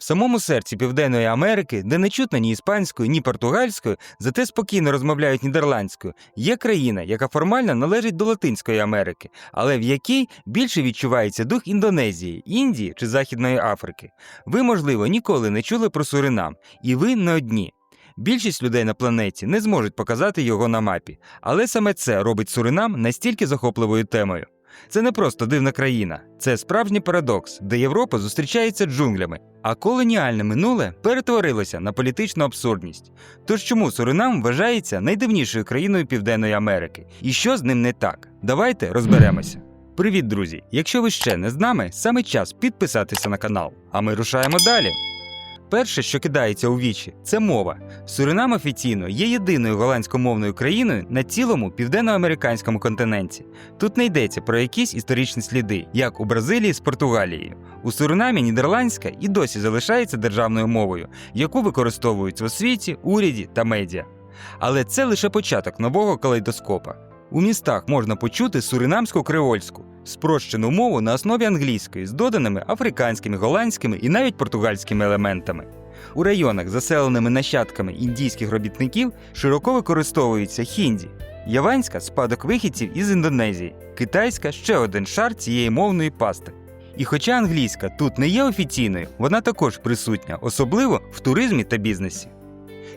В самому серці Південної Америки, де не чутно ні іспанською, ні португальською, зате спокійно розмовляють нідерландською, є країна, яка формально належить до Латинської Америки, але в якій більше відчувається дух Індонезії, Індії чи Західної Африки. Ви, можливо, ніколи не чули про Суринам, і ви не одні. Більшість людей на планеті не зможуть показати його на мапі, але саме це робить Суринам настільки захопливою темою. Це не просто дивна країна, це справжній парадокс, де Європа зустрічається джунглями, а колоніальне минуле перетворилося на політичну абсурдність. Тож чому Суринам вважається найдивнішою країною Південної Америки? І що з ним не так? Давайте розберемося. Привіт, друзі! Якщо ви ще не з нами, саме час підписатися на канал, а ми рушаємо далі. Перше, що кидається у вічі, це мова. Суринам офіційно є єдиною голландськомовною країною на цілому південноамериканському континенті. Тут не йдеться про якісь історичні сліди, як у Бразилії з Португалією. У Суринамі нідерландська і досі залишається державною мовою, яку використовують в освіті, уряді та медіа. Але це лише початок нового калейдоскопа. У містах можна почути суринамську креольську, спрощену мову на основі англійської з доданими африканськими, голландськими і навіть португальськими елементами. У районах, заселеними нащадками індійських робітників, широко використовується хінді. Яванська спадок вихідців із Індонезії, китайська ще один шар цієї мовної пасти. І хоча англійська тут не є офіційною, вона також присутня, особливо в туризмі та бізнесі.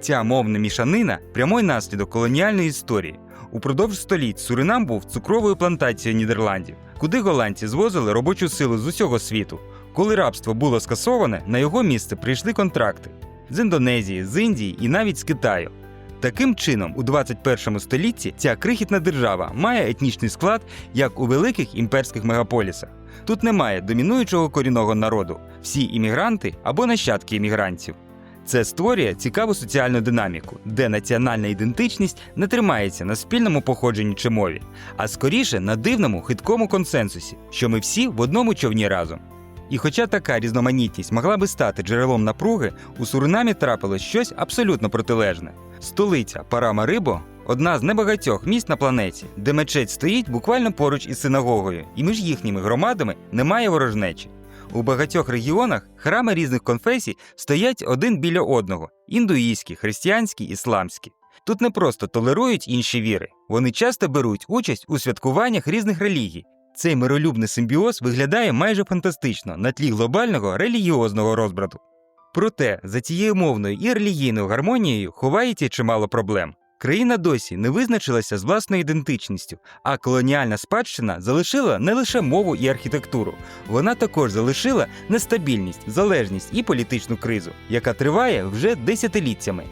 Ця мовна мішанина прямий наслідок колоніальної історії. Упродовж століть Суринам був цукровою плантацією Нідерландів, куди голландці звозили робочу силу з усього світу. Коли рабство було скасоване, на його місце прийшли контракти з Індонезії, з Індії і навіть з Китаю. Таким чином, у 21 столітті ця крихітна держава має етнічний склад, як у великих імперських мегаполісах. Тут немає домінуючого корінного народу, всі іммігранти або нащадки іммігрантів. Це створює цікаву соціальну динаміку, де національна ідентичність не тримається на спільному походженні чи мові, а скоріше на дивному хиткому консенсусі, що ми всі в одному човні разом. І хоча така різноманітність могла би стати джерелом напруги, у Суринамі трапилось щось абсолютно протилежне. Столиця Парамарибо одна з небагатьох міст на планеті, де мечеть стоїть буквально поруч із синагогою, і між їхніми громадами немає ворожнечі. У багатьох регіонах храми різних конфесій стоять один біля одного: індуїзькі, християнські, ісламські. Тут не просто толерують інші віри, вони часто беруть участь у святкуваннях різних релігій. Цей миролюбний симбіоз виглядає майже фантастично на тлі глобального релігіозного розбрату. Проте за цією мовною і релігійною гармонією ховається чимало проблем. Країна досі не визначилася з власною ідентичністю, а колоніальна спадщина залишила не лише мову і архітектуру, вона також залишила нестабільність, залежність і політичну кризу, яка триває вже десятиліттями.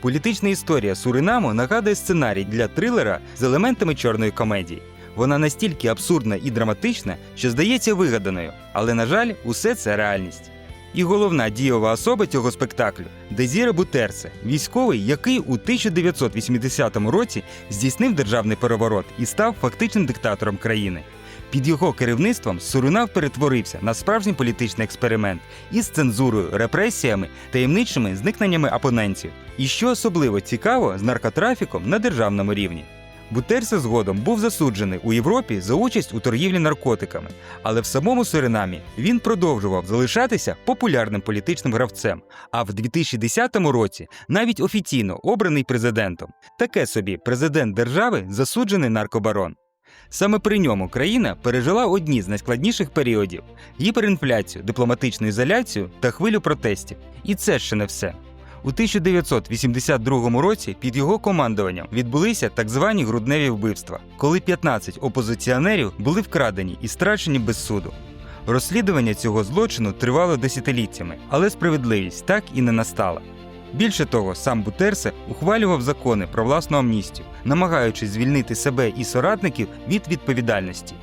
Політична історія Суринаму нагадує сценарій для трилера з елементами чорної комедії. Вона настільки абсурдна і драматична, що здається вигаданою, але, на жаль, усе це реальність. І головна дієва особа цього спектаклю Дезіре Бутерсе, військовий, який у 1980 році здійснив державний переворот і став фактичним диктатором країни. Під його керівництвом Суринав перетворився на справжній політичний експеримент із цензурою, репресіями, таємничими зникненнями опонентів. І що особливо цікаво, з наркотрафіком на державному рівні. Бутерсе згодом був засуджений у Європі за участь у торгівлі наркотиками, але в самому Суринамі він продовжував залишатися популярним політичним гравцем. А в 2010 році навіть офіційно обраний президентом. Таке собі президент держави засуджений наркобарон. Саме при ньому країна пережила одні з найскладніших періодів: гіперінфляцію, дипломатичну ізоляцію та хвилю протестів. І це ще не все. У 1982 році під його командуванням відбулися так звані грудневі вбивства, коли 15 опозиціонерів були вкрадені і страчені без суду. Розслідування цього злочину тривало десятиліттями, але справедливість так і не настала. Більше того, сам Бутерсе ухвалював закони про власну амністію, намагаючись звільнити себе і соратників від відповідальності.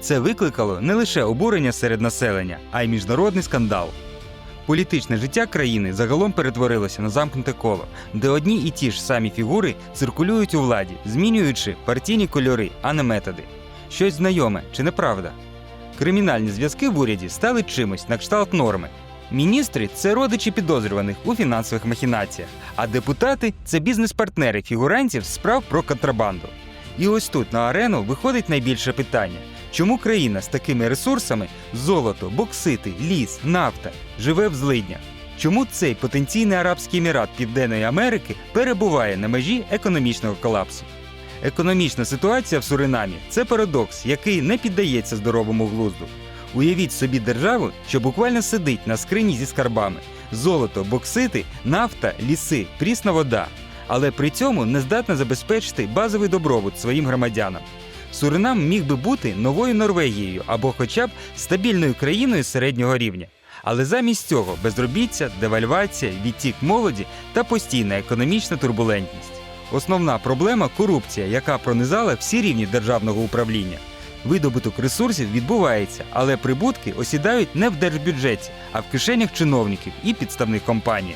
Це викликало не лише обурення серед населення, а й міжнародний скандал. Політичне життя країни загалом перетворилося на замкнуте коло, де одні і ті ж самі фігури циркулюють у владі, змінюючи партійні кольори, а не методи. Щось знайоме чи неправда? Кримінальні зв'язки в уряді стали чимось на кшталт норми. Міністри це родичі підозрюваних у фінансових махінаціях, а депутати це бізнес-партнери фігурантів справ про контрабанду. І ось тут на арену виходить найбільше питання: чому країна з такими ресурсами золото, боксити, ліс, нафта живе в злиднях? Чому цей потенційний Арабський Емірат Південної Америки перебуває на межі економічного колапсу? Економічна ситуація в Суринамі це парадокс, який не піддається здоровому глузду. Уявіть собі державу, що буквально сидить на скрині зі скарбами: золото, боксити, нафта, ліси, прісна вода, але при цьому не здатна забезпечити базовий добробут своїм громадянам. Суринам міг би бути новою Норвегією або хоча б стабільною країною середнього рівня. Але замість цього безробіття, девальвація, відтік молоді та постійна економічна турбулентність. Основна проблема корупція, яка пронизала всі рівні державного управління. Видобуток ресурсів відбувається, але прибутки осідають не в держбюджеті, а в кишенях чиновників і підставних компаній.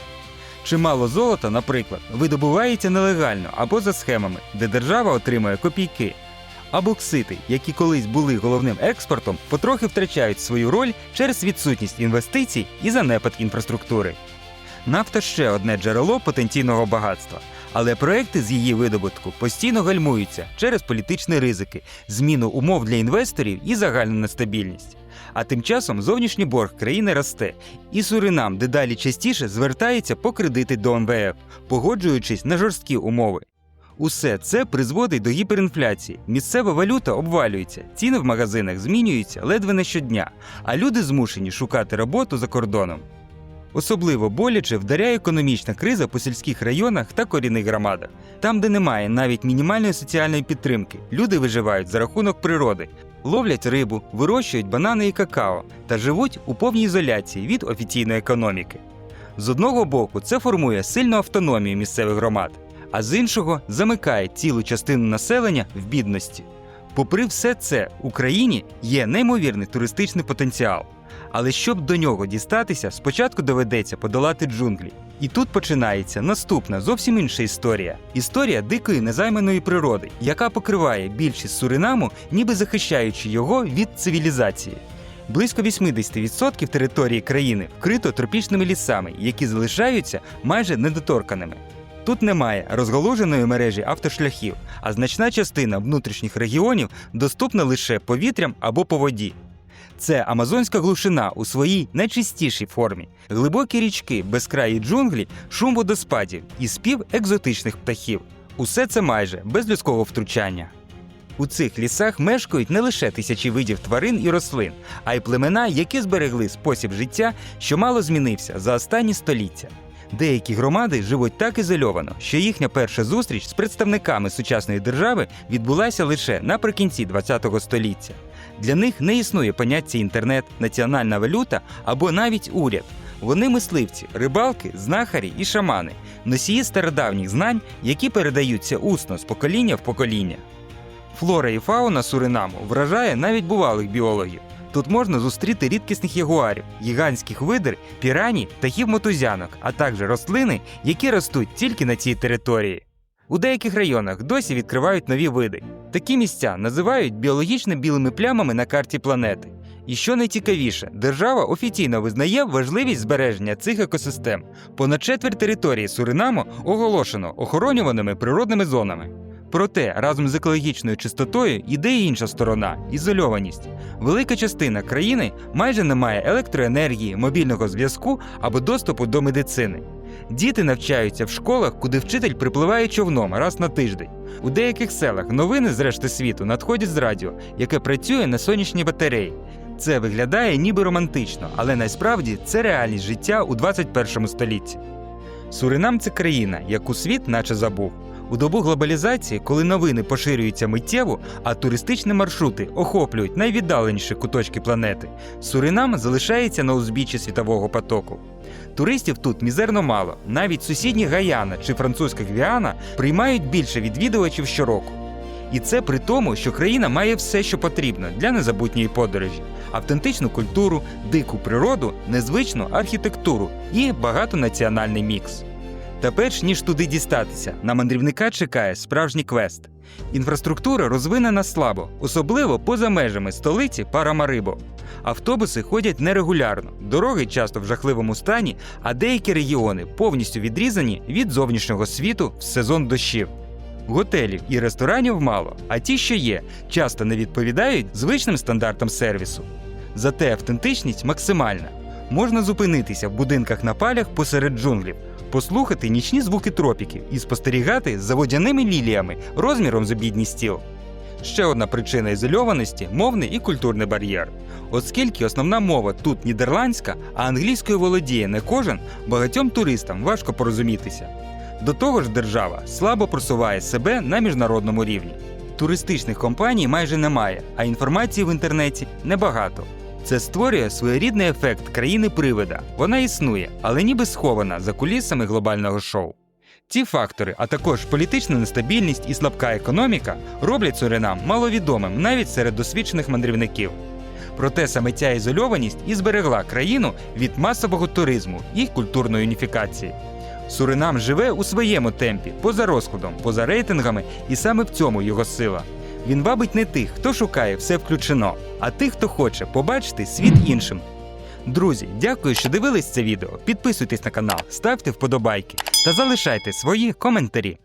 Чимало золота, наприклад, видобувається нелегально або за схемами, де держава отримує копійки. А боксити, які колись були головним експортом, потрохи втрачають свою роль через відсутність інвестицій і занепад інфраструктури. Нафта ще одне джерело потенційного багатства, але проекти з її видобутку постійно гальмуються через політичні ризики, зміну умов для інвесторів і загальну нестабільність. А тим часом зовнішній борг країни росте, і Суринам дедалі частіше звертається по кредити до МВФ, погоджуючись на жорсткі умови. Усе це призводить до гіперінфляції. Місцева валюта обвалюється, ціни в магазинах змінюються ледве не щодня, а люди змушені шукати роботу за кордоном. Особливо боляче вдаряє економічна криза по сільських районах та корінних громадах. Там, де немає навіть мінімальної соціальної підтримки, люди виживають за рахунок природи, ловлять рибу, вирощують банани і какао та живуть у повній ізоляції від офіційної економіки. З одного боку, це формує сильну автономію місцевих громад, а з іншого замикає цілу частину населення в бідності. Попри все це, Україні є неймовірний туристичний потенціал. Але щоб до нього дістатися, спочатку доведеться подолати джунглі. І тут починається наступна зовсім інша історія історія дикої незайманої природи, яка покриває більшість суринаму, ніби захищаючи його від цивілізації. Близько 80% території країни вкрито тропічними лісами, які залишаються майже недоторканими. Тут немає розголоженої мережі автошляхів, а значна частина внутрішніх регіонів доступна лише повітрям або по воді. Це амазонська глушина у своїй найчистішій формі, глибокі річки, безкраї джунглі, шум водоспадів і спів екзотичних птахів. Усе це майже без людського втручання. У цих лісах мешкають не лише тисячі видів тварин і рослин, а й племена, які зберегли спосіб життя, що мало змінився за останні століття. Деякі громади живуть так ізольовано, що їхня перша зустріч з представниками сучасної держави відбулася лише наприкінці ХХ століття. Для них не існує поняття інтернет, національна валюта або навіть уряд. Вони мисливці, рибалки, знахарі і шамани, носії стародавніх знань, які передаються усно з покоління в покоління. Флора і фауна Суринаму вражає навіть бувалих біологів. Тут можна зустріти рідкісних ягуарів, гігантських видер, піраній, птахів мотузянок, а також рослини, які ростуть тільки на цій території. У деяких районах досі відкривають нові види. Такі місця називають біологічно білими плямами на карті планети. І що найцікавіше, держава офіційно визнає важливість збереження цих екосистем. Понад четверть території Суринаму оголошено охоронюваними природними зонами. Проте разом з екологічною чистотою іде й інша сторона ізольованість. Велика частина країни майже не має електроенергії, мобільного зв'язку або доступу до медицини. Діти навчаються в школах, куди вчитель припливає човном раз на тиждень. У деяких селах новини з решти світу надходять з радіо, яке працює на сонячній батареї. Це виглядає ніби романтично, але насправді це реальність життя у 21 столітті. Суринам це країна, яку світ наче забув. У добу глобалізації, коли новини поширюються миттєво, а туристичні маршрути охоплюють найвіддаленіші куточки планети, Суринам залишається на узбіччі світового потоку. Туристів тут мізерно мало. Навіть сусідні Гаяна чи французька Гвіана приймають більше відвідувачів щороку. І це при тому, що країна має все, що потрібно для незабутньої подорожі: автентичну культуру, дику природу, незвичну архітектуру і багатонаціональний мікс. Та перш ніж туди дістатися, на мандрівника чекає справжній квест. Інфраструктура розвинена слабо, особливо поза межами столиці Парамарибо. Автобуси ходять нерегулярно, дороги часто в жахливому стані, а деякі регіони повністю відрізані від зовнішнього світу в сезон дощів. Готелів і ресторанів мало, а ті, що є, часто не відповідають звичним стандартам сервісу. Зате автентичність максимальна. можна зупинитися в будинках на палях посеред джунглів, послухати нічні звуки тропіків і спостерігати за водяними ліліями розміром з обідній стіл. Ще одна причина ізольованості мовний і культурний бар'єр. Оскільки основна мова тут нідерландська, а англійською володіє не кожен, багатьом туристам важко порозумітися. До того ж, держава слабо просуває себе на міжнародному рівні. Туристичних компаній майже немає, а інформації в інтернеті небагато. Це створює своєрідний ефект країни привида. Вона існує, але ніби схована за кулісами глобального шоу. Ці фактори, а також політична нестабільність і слабка економіка, роблять Суринам маловідомим навіть серед досвідчених мандрівників. Проте саме ця ізольованість і зберегла країну від масового туризму і культурної уніфікації. Суринам живе у своєму темпі, поза розкладом, поза рейтингами, і саме в цьому його сила. Він вабить не тих, хто шукає все включено, а тих, хто хоче побачити світ іншим. Друзі, дякую, що дивились це відео. Підписуйтесь на канал, ставте вподобайки та залишайте свої коментарі.